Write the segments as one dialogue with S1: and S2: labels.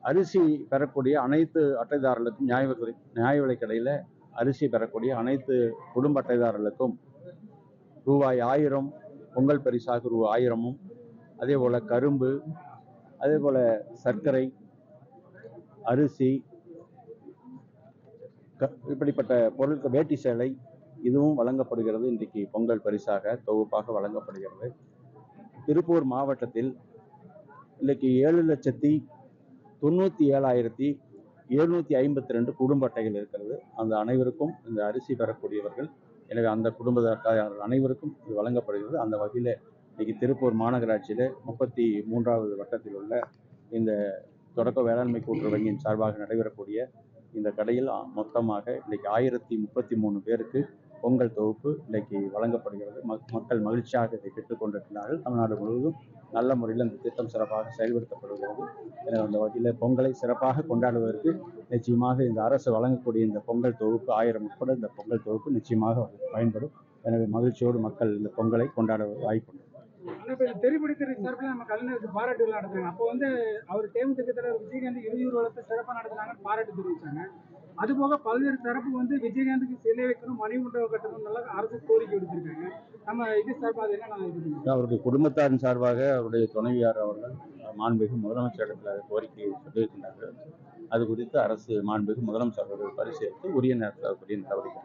S1: அரிசி பெறக்கூடிய அனைத்து அட்டைதாரர்களுக்கும் நியாய நியாய விலைக்கடையில் அரிசி பெறக்கூடிய அனைத்து குடும்ப அட்டைதாரர்களுக்கும் ரூபாய் ஆயிரம் பொங்கல் பரிசாக ரூபாய் ஆயிரமும் அதே போல் கரும்பு அதே போல் சர்க்கரை அரிசி க- இப்படிப்பட்ட பொருட்கள் வேட்டி சேலை இதுவும் வழங்கப்படுகிறது. இன்றைக்கு பொங்கல் பரிசாக தொகுப்பாக வழங்கப்படுகிறது. திருப்பூர் மாவட்டத்தில் இன்னைக்கு ஏழு லட்சத்தி தொண்ணூற்றி ஏழாயிரத்தி எழுநூற்றி ஐம்பத்தி ரெண்டு குடும்ப அட்டைகள் இருக்கிறது. அந்த அனைவருக்கும் இந்த அரிசி பெறக்கூடியவர்கள் எனவே அந்த குடும்ப அனைவருக்கும் இது வழங்கப்படுகிறது. அந்த வகையில் இன்னைக்கு திருப்பூர் மாநகராட்சியில் முப்பத்தி மூன்றாவது வட்டத்தில் உள்ள இந்த தொடக்க வேளாண்மை கூட்டுறவு வங்கியின் சார்பாக நடைபெறக்கூடிய இந்த கடையில் மொத்தமாக இன்னைக்கு ஆயிரத்தி முப்பத்தி மூணு பேருக்கு பொங்கல் தொகுப்பு இன்னைக்கு வழங்கப்படுகிறது. மக்கள் மகிழ்ச்சியாக இதை பெற்றுக்கொண்டிருக்கிறார்கள் தமிழ்நாடு முழுவதும் நல்ல முறையில் இந்த திட்டம் சிறப்பாக செயல்படுத்தப்படுகிறது. எனவே அந்த வகையில் பொங்கலை சிறப்பாக கொண்டாடுவதற்கு நிச்சயமாக இந்த அரசு வழங்கக்கூடிய இந்த பொங்கல் தொகுப்பு ஆயிரம் உட்பட இந்த பொங்கல் தொகுப்பு நிச்சயமாக பயன்படும். எனவே மகிழ்ச்சியோடு மக்கள் இந்த பொங்கலை கொண்டாட வாய்ப்புண்டு.
S2: ஆனா சார்பில் நம்ம கலைஞருக்கு பாராட்டு நடத்துறாங்க. அப்போ வந்து அவர் தேமுதிக தலைவர் விஜயகாந்த் இறுதி ஊர்வலத்தை சிறப்பாக நடத்துனாங்கன்னு பாராட்டு தெரிவிச்சாங்க. அது போக பல்வேறு தரப்பு வந்து விஜயகாந்துக்கு சிலை வைக்கணும் மணிமண்டபம் கட்டணும் நல்லா அரசு கோரிக்கை விடுத்திருக்காங்க. நம்ம இது சார்பாக என்ன
S1: அவருடைய குடும்பத்தாரின் சார்பாக அவருடைய துணைவியார் அவர்கள் மாண்புமிகு முதலமைச்சரிடத்தில் அதை கோரிக்கையை சொல்லியிருக்கின்றார்கள். அது குறித்து அரசு மாண்புமிகு முதலமைச்சர் அவர்கள் பரிசீலித்து உரிய நேரத்தில் அதற்குரிய நடவடிக்கை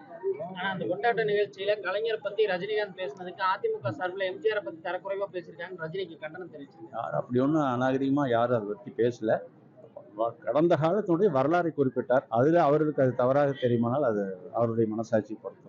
S3: ஆனா அந்த கொண்டாட்ட நிகழ்ச்சியில கலைஞர் பத்தி ரஜினிகாந்த் பேசினதுக்கு அதிமுக சார்பில் எம்ஜிஆர் பத்தி தரக்குறைவா பேசியிருக்காங்க ரஜினிக்கு கண்டனம் தெரிவிச்சிருக்காங்க.
S1: யார் அப்படி ஒன்றும் அநாகரிகமாக யாரும் அதை பற்றி பேசல. கடந்த காலத்தினுடைய வரலாறை குறிப்பிட்டார். அதில் அவர்களுக்கு அது தவறாக தெரியுமானால் அது அவருடைய மனசாட்சி பொறுத்து